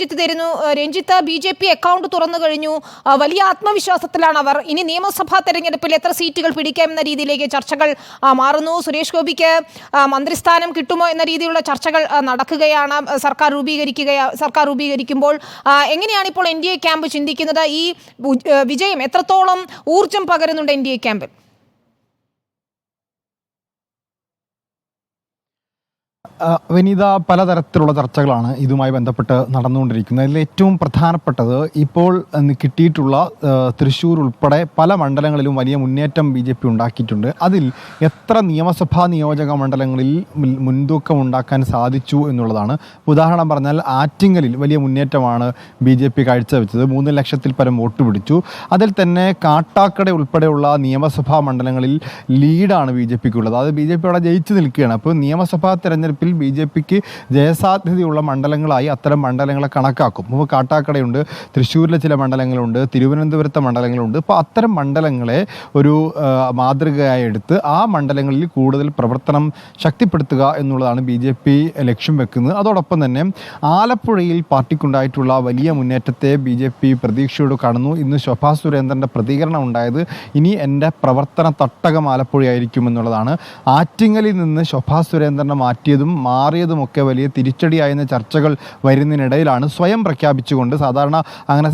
രഞ്ജിത്ത് തരുന്നു. Ranjith B J P account തുറന്നു കഴിഞ്ഞു. വലിയ ആത്മവിശ്വാസത്തിലാണ് അവർ. ഇനി നിയമസഭാ തെരഞ്ഞെടുപ്പിൽ എത്ര സീറ്റുകൾ പിടിക്കാമെന്ന രീതിയിലേക്ക് ചർച്ചകൾ മാറുന്നു. സുരേഷ് ഗോപിക്ക് മന്ത്രിസ്ഥാനം കിട്ടുമോ എന്ന രീതിയിലുള്ള ചർച്ചകൾ നടക്കുകയാണ്. സർക്കാർ രൂപീകരിക്കുക സർക്കാർ രൂപീകരിക്കുമ്പോൾ എങ്ങനെയാണ് ഇപ്പോൾ എൻ ഡി എ ക്യാമ്പ് ചിന്തിക്കുന്നത്? ഈ വിജയം എത്രത്തോളം ഊർജം പകരുന്നുണ്ട് എൻ ഡി എ ക്യാമ്പിൽ വിനീത പലതരത്തിലുള്ള ചർച്ചകളാണ് ഇതുമായി ബന്ധപ്പെട്ട് നടന്നുകൊണ്ടിരിക്കുന്നത്. അതിൽ ഏറ്റവും പ്രധാനപ്പെട്ടത് ഇപ്പോൾ കിട്ടിയിട്ടുള്ള തൃശ്ശൂർ ഉൾപ്പെടെ പല മണ്ഡലങ്ങളിലും വലിയ മുന്നേറ്റം ബി ജെ പി ഉണ്ടാക്കിയിട്ടുണ്ട്. അതിൽ എത്ര നിയമസഭാ നിയോജക മണ്ഡലങ്ങളിൽ മുൻതൂക്കം ഉണ്ടാക്കാൻ സാധിച്ചു എന്നുള്ളതാണ്. ഉദാഹരണം പറഞ്ഞാൽ ആറ്റിങ്ങലിൽ വലിയ മുന്നേറ്റമാണ് ബി ജെ പി കാഴ്ചവെച്ചത്. മൂന്ന് ലക്ഷത്തിൽ പരം വോട്ട് പിടിച്ചു. അതിൽ തന്നെ കാട്ടാക്കട ഉൾപ്പെടെയുള്ള നിയമസഭാ മണ്ഡലങ്ങളിൽ ലീഡാണ് ബി ജെ പിക്കുള്ളത്. അത് ബി ജെ പി അവിടെ ജയിച്ചു നിൽക്കുകയാണ്. അപ്പോൾ നിയമസഭാ തെരഞ്ഞെടുപ്പിൽ ബി ജെ പിക്ക് ജയസാധ്യതയുള്ള മണ്ഡലങ്ങളായി അത്തരം മണ്ഡലങ്ങളെ കണക്കാക്കും. ഇപ്പോൾ കാട്ടാക്കടയുണ്ട് തൃശ്ശൂരിലെ ചില മണ്ഡലങ്ങളുണ്ട് തിരുവനന്തപുരത്തെ മണ്ഡലങ്ങളുണ്ട്. അപ്പോൾ അത്തരം മണ്ഡലങ്ങളെ ഒരു മാതൃകയായി എടുത്ത് ആ മണ്ഡലങ്ങളിൽ കൂടുതൽ പ്രവർത്തനം ശക്തിപ്പെടുത്തുക എന്നുള്ളതാണ് ബി ജെ പി ലക്ഷ്യം വെക്കുന്നത്. അതോടൊപ്പം തന്നെ ആലപ്പുഴയിൽ പാർട്ടിക്കുണ്ടായിട്ടുള്ള വലിയ മുന്നേറ്റത്തെ ബി ജെ പി പ്രതീക്ഷയോട് കാണുന്നു ഇന്ന് ശോഭാ സുരേന്ദ്രന്റെ പ്രതികരണം ഉണ്ടായത് ഇനി എന്റെ പ്രവർത്തന തട്ടകം ആലപ്പുഴയായിരിക്കും എന്നുള്ളതാണ് ആറ്റിങ്ങലിൽ നിന്ന് ശോഭാ സുരേന്ദ്രനെ മാറ്റിയതും മാറിയതുമൊക്കെ വലിയ തിരിച്ചടിയായെന്ന ചർച്ചകൾ വരുന്നതിനിടയിലാണ് സ്വയം പ്രഖ്യാപിച്ചുകൊണ്ട് സാധാരണ അങ്ങനെ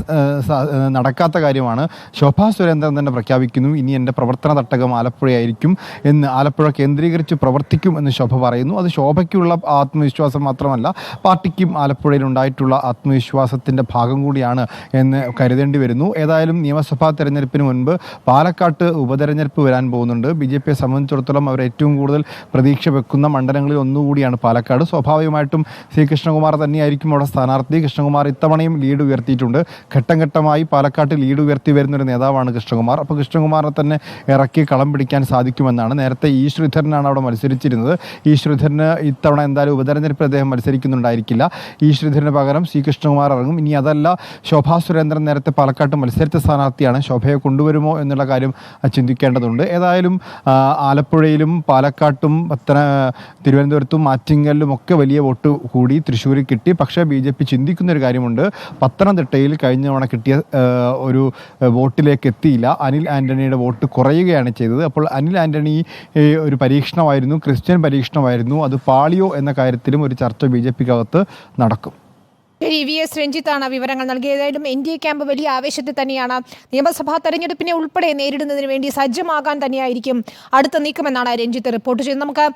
നടക്കാത്ത കാര്യമാണ്. ശോഭാ സുരേന്ദ്രൻ തന്നെ പ്രഖ്യാപിക്കുന്നു ഇനി എന്റെ പ്രവർത്തന തട്ടകം ആലപ്പുഴയായിരിക്കും എന്ന് ആലപ്പുഴ കേന്ദ്രീകരിച്ച് പ്രവർത്തിക്കും എന്ന് ശോഭ പറയുന്നു. അത് ശോഭയ്ക്കുള്ള ആത്മവിശ്വാസം മാത്രമല്ല പാർട്ടിക്കും ആലപ്പുഴയിൽ ഉണ്ടായിട്ടുള്ള ആത്മവിശ്വാസത്തിന്റെ ഭാഗം കൂടിയാണ് എന്ന് കരുതേണ്ടി വരുന്നു. ഏതായാലും നിയമസഭാ തെരഞ്ഞെടുപ്പിന് മുൻപ് പാലക്കാട്ട് ഉപതെരഞ്ഞെടുപ്പ് വരാൻ പോകുന്നുണ്ട്. ബി ജെ പിയെ സംബന്ധിച്ചിടത്തോളം അവർ ഏറ്റവും കൂടുതൽ പ്രതീക്ഷ വെക്കുന്ന മണ്ഡലങ്ങളിൽ ഒന്നുകൂടിയാണ് പാലക്കാട് സ്വാഭാവികമായിട്ടും സി കൃഷ്ണകുമാർ തന്നെയായിരിക്കും അവിടെ സ്ഥാനാർത്ഥി. കൃഷ്ണകുമാർ ഇത്തവണയും ലീഡ് ഉയർത്തിയിട്ടുണ്ട്. ഘട്ടം ഘട്ടമായി പാലക്കാട്ട് ലീഡ് ഉയർത്തി വരുന്നൊരു നേതാവാണ് കൃഷ്ണകുമാർ. അപ്പോൾ കൃഷ്ണകുമാറിനെ തന്നെ ഇറക്കി കളം പിടിക്കാൻ സാധിക്കുമെന്നാണ്. നേരത്തെ ഈ ശ്രീധരനാണ് അവിടെ മത്സരിച്ചിരുന്നത്. ഈ ശ്രീധരന് ഇത്തവണ എന്തായാലും ഉപതെരഞ്ഞെടുപ്പിൽ അദ്ദേഹം മത്സരിക്കുന്നുണ്ടായിരിക്കില്ല. ഈ ശ്രീധരന് പകരം സി കൃഷ്ണകുമാർ ഇറങ്ങും. ഇനി അതല്ല ശോഭാ സുരേന്ദ്രൻ നേരത്തെ പാലക്കാട്ട് മത്സരിച്ച സ്ഥാനാർത്ഥിയാണ്. ശോഭയെ കൊണ്ടുവരുമോ എന്നുള്ള കാര്യം ചിന്തിക്കേണ്ടതുണ്ട്. ഏതായാലും ആലപ്പുഴയിലും പാലക്കാട്ടും പത്തന തിരുവനന്തപുരത്തും ആറ്റിങ്ങലിലും ഒക്കെ വലിയ വോട്ട് കൂടി തൃശ്ശൂരിൽ കിട്ടി. പക്ഷേ ബി ജെ പി ചിന്തിക്കുന്ന ഒരു കാര്യമുണ്ട്. പത്തനംതിട്ടയിൽ കഴിഞ്ഞ തവണ കിട്ടിയ ഒരു വോട്ടിലേക്ക് എത്തിയില്ല. അനിൽ ആന്റണിയുടെ വോട്ട് കുറയുകയാണ് ചെയ്തത്. അപ്പോൾ അനിൽ ആന്റണി ഒരു പരീക്ഷണമായിരുന്നു ക്രിസ്ത്യൻ പരീക്ഷണമായിരുന്നു. അത് പാളിയോ എന്ന കാര്യത്തിലും ഒരു ചർച്ച ബി ജെ പിക്കകത്ത് നടക്കും. ശരി വി എസ് രഞ്ജിത്താണ് വിവരങ്ങൾ നൽകിയതായാലും എൻ ഡി എ ക്യാമ്പ് വലിയ ആവേശത്തിൽ തന്നെയാണ്. നിയമസഭാ തെരഞ്ഞെടുപ്പിനെ ഉൾപ്പെടെ നേരിടുന്നതിന് വേണ്ടി സജ്ജമാകാൻ തന്നെയായിരിക്കും അടുത്ത നീക്കമെന്നാണ് രഞ്ജിത്ത് റിപ്പോർട്ട് ചെയ്തത് നമുക്ക്